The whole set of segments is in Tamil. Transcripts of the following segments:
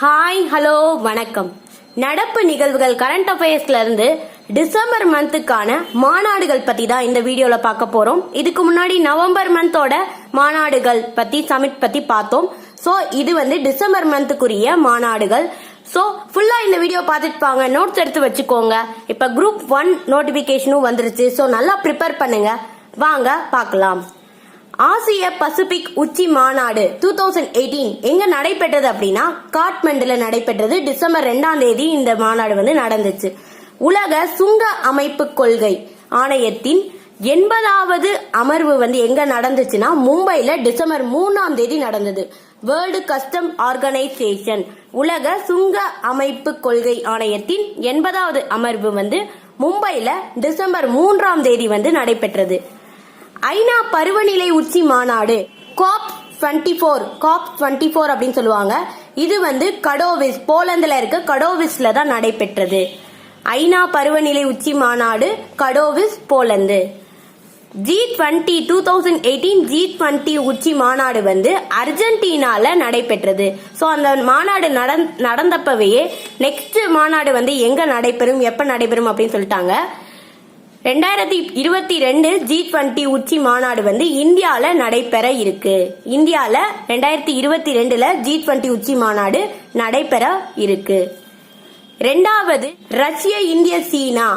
ஹாய் ஹலோ வணக்கம். நடப்பு நிகழ்வுகள் கரண்ட் அஃபேர்ஸ்ல இருந்து டிசம்பர் மந்த்துக்கான மாநாடுகள் பத்தி தான் இந்த வீடியோல பார்க்க போறோம். இதுக்கு முன்னாடி நவம்பர் மந்தோட மாநாடுகள் பத்தி சமிட் பத்தி பார்த்தோம். ஸோ இது வந்து டிசம்பர் மந்த்துக்குரிய மாநாடுகள். ஸோ ஃபுல்லாக இந்த வீடியோ பார்த்துட்டு பாங்க நோட்ஸ் எடுத்து வச்சுக்கோங்க. இப்போ குரூப் ஒன் நோட்டிஃபிகேஷனும் வந்துருச்சு. ஸோ நல்லா ப்ரிப்பேர் பண்ணுங்க. வாங்க பார்க்கலாம். ஆசிய பசிபிக் உச்சி மாநாடு டூ தௌசண்ட் எயிட்டீன் எங்க நடைபெற்றது அப்படின்னா காட்மண்டுல நடைபெற்றது டிசம்பர் ரெண்டாம் தேதி இந்த மாநாடு வந்து நடந்துச்சு. உலக சுங்க அமைப்பு கொள்கை ஆணையத்தின் எண்பதாவது அமர்வு வந்து எங்க நடந்துச்சுன்னா மும்பைல டிசம்பர் மூணாம் தேதி நடந்தது. வேர்ல்டு கஸ்டம் ஆர்கனைசேஷன் உலக சுங்க அமைப்பு கொள்கை ஆணையத்தின் எண்பதாவது அமர்வு வந்து மும்பைல டிசம்பர் மூன்றாம் தேதி வந்து நடைபெற்றது. ஐநா பருவநிலை உச்சி மாநாடு. COP twenty four COP twenty four அப்படின்னு சொல்லுவாங்க. இது வந்து கடோவிஸ் போலந்தில் இருக்க கடோவிஸ்ல தான் நடைபெற்றது. ஐநா பருவநிலை உச்சி மாநாடு Katowice Poland. G twenty two thousand eighteen G twenty உச்சி மாநாடு வந்து அர்ஜென்டினால நடைபெற்றது. ஸோ அந்த மாநாடு நடந்தப்பவே நெக்ஸ்ட் மாநாடு வந்து எங்க நடைபெறும் எப்ப நடைபெறும் அப்படின்னு சொல்லிட்டாங்க. ரெண்டாயிரத்தி இருபத்தி ரெண்டு ஜி டுவெண்ட்டி உச்சி மாநாடு வந்து இந்தியாவில் நடைபெற இருக்கு. இந்தியாவில் ரெண்டாயிரத்தி இருபத்தி ரெண்டுல ஜி டுவெண்ட்டி உச்சி மாநாடு நடைபெற இருக்கு. ரெண்டாவது ரஷ்ய இந்திய China.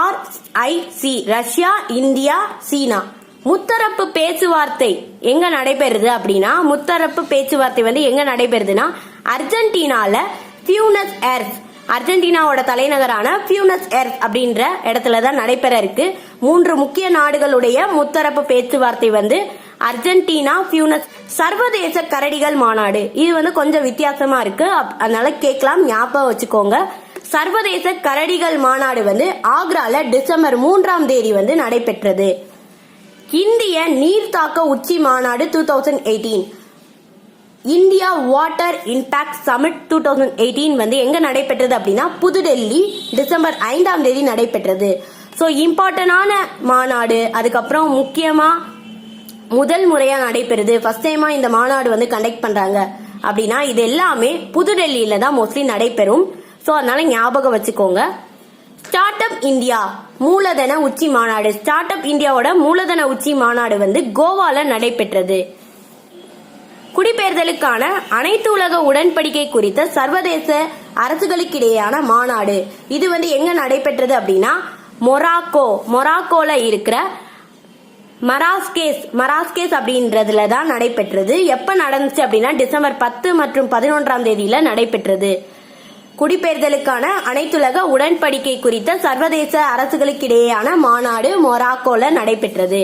R I C Russia India China. முத்தரப்பு பேச்சுவார்த்தை எங்க நடைபெறுது அப்படின்னா முத்தரப்பு பேச்சுவார்த்தை வந்து எங்க நடைபெறுதுன்னா அர்ஜென்டினால பியூனஸ் ஏர்ஸ் அர்ஜென்டினாவோட தலைநகரான பியூனஸ் எர்த் அப்படின்ற இடத்துல தான் நடைபெற இருக்கு. மூன்று முக்கிய நாடுகளுடைய முத்தரப்பு பேச்சுவார்த்தை வந்து அர்ஜென்டினா பியூனஸ் சர்வதேச கரடிகள் மாநாடு. இது வந்து கொஞ்சம் வித்தியாசமா இருக்கு. அதனால கேட்கலாம் ஞாபகம் வச்சுக்கோங்க. சர்வதேச கரடிகள் மாநாடு வந்து ஆக்ரால டிசம்பர் மூன்றாம் தேதி வந்து நடைபெற்றது. இந்திய நீர்த்தாக்க உச்சி மாநாடு two thousand eighteen India water impact summit two thousand eighteen வந்து எங்க நடைபெற்றது அப்படின்னா புதுடெல்லி டிசம்பர் ஐந்தாம் தேதி நடைபெற்றது. ஸோ இம்பார்ட்டன்டான மாநாடு அதுக்கப்புறம் முக்கியமா முதல் முறையா நடைபெறுது. ஃபர்ஸ்ட் டைமா இந்த மாநாடு வந்து கண்டக்ட் பண்றாங்க. அப்படின்னா இது எல்லாமே புதுடெல்லியில தான் மோஸ்ட்லி நடைபெறும். ஸோ அதனால ஞாபகம் வச்சுக்கோங்க. ஸ்டார்ட் அப் இந்தியா மூலதன உச்சி மாநாடு. ஸ்டார்ட் அப் இந்தியாவோட மூலதன உச்சி மாநாடு வந்து கோவால நடைபெற்றது. குடிபெயர்தலுக்கான அனைத்து உலக உடன்படிக்கை குறித்த சர்வதேச அரசுகளுக்கிடையேயான மாநாடு. இது வந்து எங்க நடைபெற்றது அப்படின்னா மொராக்கோ மொராக்கோல இருக்கிற மராஸ்கேஸ் மராஸ்கேஸ் அப்படின்றதுல தான் நடைபெற்றது. எப்ப நடந்துச்சு அப்படின்னா டிசம்பர் பத்து மற்றும் பதினொன்றாம் தேதியில நடைபெற்றது. குடிபெயர்தலுக்கான அனைத்துலக உடன்படிக்கை குறித்த சர்வதேச அரசுகளுக்கிடையேயான மாநாடு மொராக்கோல நடைபெற்றது.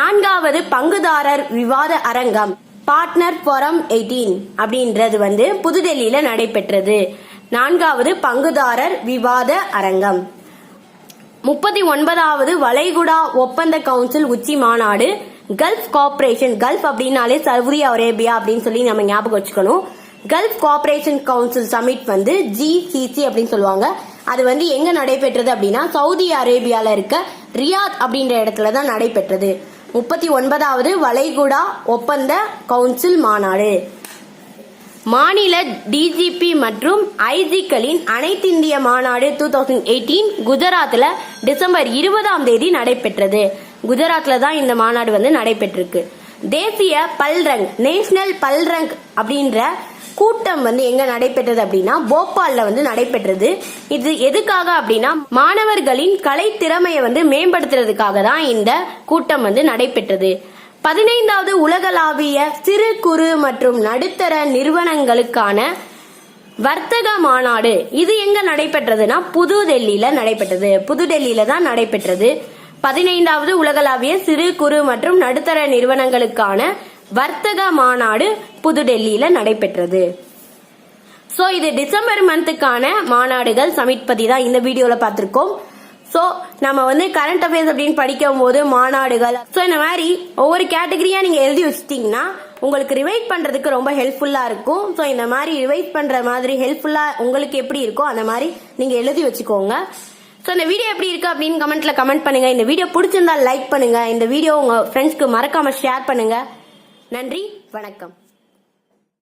நான்காவது பங்குதாரர் விவாத அரங்கம். பார்ட்னர் ஃபோரம் எயிட்டீன் அப்படின்றது வந்து புதுடெல்லியில நடைபெற்றது. நான்காவது பங்குதாரர் விவாத அரங்கம். முப்பத்தி ஒன்பதாவது வளைகுடா ஒப்பந்த கவுன்சில் உச்சி மாநாடு கல்ஃப் கார்பரேஷன் கல்ஃப் அப்படின்னாலே சவுதி அரேபியா அப்படின்னு சொல்லி நம்ம ஞாபகம் வச்சுக்கணும். கல்ஃப் கார்பரேஷன் கவுன்சில் சமிட் வந்து ஜிசிசி அப்படின்னு சொல்லுவாங்க. அது வந்து எங்க நடைபெற்றது அப்படின்னா சவுதி அரேபியால இருக்க ரியாத் அப்படின்ற இடத்துல தான் நடைபெற்றது. முப்பத்தி ஒன்பதாவது வளைகுடா ஒப்பந்த கவுன்சில் மாநாடு. மாநில டிஜிபி மற்றும் ஐஜிக்களின் அனைத்திந்திய மாநாடு டூ தௌசண்ட் எயிட்டீன் குஜராத்தில் டிசம்பர் இருபதாம் தேதி நடைபெற்றது. குஜராத்தில் தான் இந்த மாநாடு வந்து நடைபெற்றிருக்கு. தேசிய பல்ரங் நேஷனல் பல்ரங் அப்படின்ற கூட்டம் வந்து எங்க நடைபெற்றது அப்படின்னா போபால்ல வந்து நடைபெற்றது. இது எதுக்காக அப்படின்னா மாணவர்களின் கலை திறமையை வந்து மேம்படுத்துறதுக்காக தான் இந்த கூட்டம் வந்து நடைபெற்றது. பதினைந்தாவது உலகளாவிய சிறு குறு மற்றும் நடுத்தர நிறுவனங்களுக்கான வர்த்தக மாநாடு. இது எங்க நடைபெற்றதுன்னா புதுடெல்லியில நடைபெற்றது. புதுடெல்லியில தான் நடைபெற்றது. பதினைந்தாவது உலகளாவிய சிறு குறு மற்றும் நடுத்தர நிறுவனங்களுக்கான வர்த்தக மாநாடு புதுடெல்லியில நடைபெற்றது. ஸோ இது டிசம்பர் மந்த்துக்கான மாநாடுகள் சமிட் பத்தி தான் இந்த வீடியோல பார்த்துருக்கோம். ஸோ நம்ம வந்து கரண்ட் அஃபேர்ஸ் அப்படின்னு படிக்கும் போது மாநாடுகள் ஸோ இந்த மாதிரி ஒவ்வொரு கேட்டகரியா நீங்க எழுதி வச்சிட்டீங்கன்னா உங்களுக்கு ரிவைட் பண்றதுக்கு ரொம்ப ஹெல்ப்ஃபுல்லா இருக்கும். ஸோ இந்த மாதிரி ரிவைட் பண்ற மாதிரி ஹெல்ப்ஃபுல்லா உங்களுக்கு எப்படி இருக்கோ அந்த மாதிரி நீங்க எழுதி வச்சுக்கோங்க. ஸோ இந்த வீடியோ எப்படி இருக்கு அப்படின்னு கமெண்ட்ல கமெண்ட் பண்ணுங்க. இந்த வீடியோ பிடிச்சிருந்தா லைக் பண்ணுங்க. இந்த வீடியோ உங்க ஃப்ரெண்ட்ஸ்க்கு மறக்காம ஷேர் பண்ணுங்க. நன்றி வணக்கம்.